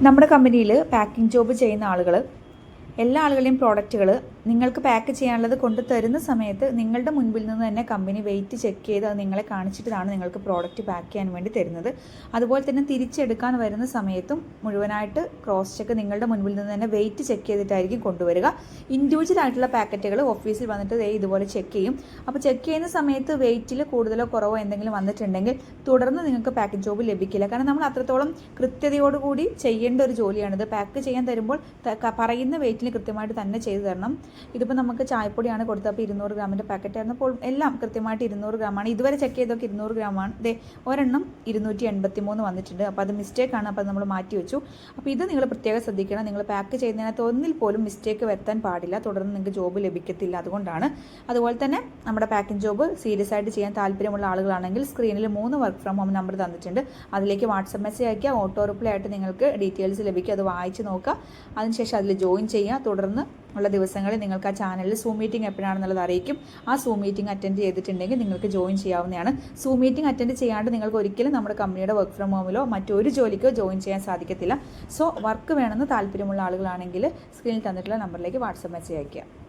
നമ്മുടെ കമ്പനിയിൽ packing job ചെയ്യുന്ന ആളുകൾ എല്ലാ ആളുകളുടെയും പ്രോഡക്റ്റുകൾ നിങ്ങൾക്ക് പാക്ക് ചെയ്യാനുള്ളത് കൊണ്ട് തരുന്ന സമയത്ത് നിങ്ങളുടെ മുൻപിൽ നിന്ന് തന്നെ കമ്പനി വെയിറ്റ് ചെക്ക് ചെയ്ത് അത് നിങ്ങളെ കാണിച്ചിട്ടാണ് നിങ്ങൾക്ക് പ്രോഡക്റ്റ് പാക്ക് ചെയ്യാൻ വേണ്ടി തരുന്നത്. അതുപോലെ തന്നെ തിരിച്ചെടുക്കാൻ വരുന്ന സമയത്തും മുഴുവനായിട്ട് ക്രോസ് ചെക്ക് നിങ്ങളുടെ മുൻപിൽ നിന്ന് തന്നെ വെയിറ്റ് ചെക്ക് ചെയ്തിട്ടായിരിക്കും കൊണ്ടുവരിക. ഇൻഡിവിജ്വൽ ആയിട്ടുള്ള പാക്കറ്റുകൾ ഓഫീസിൽ വന്നിട്ട് ഇതുപോലെ ചെക്ക് ചെയ്യും. അപ്പോൾ ചെക്ക് ചെയ്യുന്ന സമയത്ത് വെയിറ്റിൽ കൂടുതലോ കുറവോ എന്തെങ്കിലും വന്നിട്ടുണ്ടെങ്കിൽ തുടർന്ന് നിങ്ങൾക്ക് പാക്കറ്റ് ജോബ് ലഭിക്കില്ല. കാരണം നമ്മൾ അത്രത്തോളം കൃത്യതയോടുകൂടി ചെയ്യേണ്ട ഒരു ജോലിയാണിത്. പാക്ക് ചെയ്യാൻ തരുമ്പോൾ പറയുന്ന വെയിറ്റിന് കൃത്യമായിട്ട് തന്നെ ചെയ്തു തരണം. ഇതിപ്പോൾ നമുക്ക് ചായപ്പൊടിയാണ് കൊടുത്തത്. അപ്പോൾ ഇരുന്നൂറ് ഗ്രാമിന്റെ പാക്കറ്റ് ആയിരുന്നു. അപ്പോൾ എല്ലാം കൃത്യമായിട്ട് ഇരുന്നൂറ് ഗ്രാമാണ്. ഇതുവരെ ചെക്ക് ചെയ്തൊക്കെ ഇരുന്നൂറ് ഗ്രാമാണ്. ദേ ഒരെണ്ണം ഇരുന്നൂറ്റി എൺപത്തി മൂന്ന് വന്നിട്ടുണ്ട് അപ്പോൾ അത് മിസ്റ്റേക്കാണ് അപ്പോൾ നമ്മൾ മാറ്റി വെച്ചു. അപ്പോൾ ഇത് നിങ്ങൾ പ്രത്യേകം ശ്രദ്ധിക്കണം. നിങ്ങൾ പാക്ക് ചെയ്യുന്നതിനകത്ത് ഒന്നിൽ പോലും മിസ്റ്റേക്ക് വരുത്താൻ പാടില്ല. തുടർന്ന് നിങ്ങൾക്ക് ജോബ് ലഭിക്കത്തില്ല അതുകൊണ്ടാണ്. അതുപോലെ തന്നെ നമ്മുടെ പാക്കിംഗ് ജോബ് സീരിയസ് ആയിട്ട് ചെയ്യാൻ താല്പര്യമുള്ള ആളുകളാണെങ്കിൽ സ്ക്രീനിൽ മൂന്ന് വർക്ക് ഫ്രം ഹോം നമ്പർ തന്നിട്ടുണ്ട്. അതിലേക്ക് വാട്സപ്പ് മെസ്സേജ് അയക്കുക. ഓട്ടോ റിപ്ലൈ ആയിട്ട് നിങ്ങൾക്ക് ഡീറ്റെയിൽസ് ലഭിക്കും. അത് വായിച്ച് നോക്കുക. അതിനുശേഷം അതിൽ ജോയിൻ ചെയ്യുക. തുടർന്ന് ഉള്ള ദിവസങ്ങളിൽ നിങ്ങൾക്ക് ആ ചാനലിൽ സൂം മീറ്റിംഗ് എപ്പോഴാണെന്നുള്ളത് അറിയിക്കും. ആ സൂം മീറ്റിംഗ് അറ്റൻഡ് ചെയ്തിട്ടുണ്ടെങ്കിൽ നിങ്ങൾക്ക് ജോയിൻ ചെയ്യാവുന്നതാണ്. സൂം മീറ്റിംഗ് അറ്റൻഡ് ചെയ്യാണ്ട് നിങ്ങൾക്ക് ഒരിക്കലും നമ്മുടെ കമ്പനിയുടെ വർക്ക് ഫ്രം ഹോമിലോ മറ്റൊരു ജോലിക്കോ ജോയിൻ ചെയ്യാൻ സാധിക്കത്തില്ല. സോ വർക്ക് വേണമെന്ന് താല്പര്യമുള്ള ആളുകളാണെങ്കിൽ സ്ക്രീനിൽ തന്നിട്ടുള്ള നമ്പറിലേക്ക് വാട്സപ്പ് മെസ്സേജ് അയയ്ക്കുക.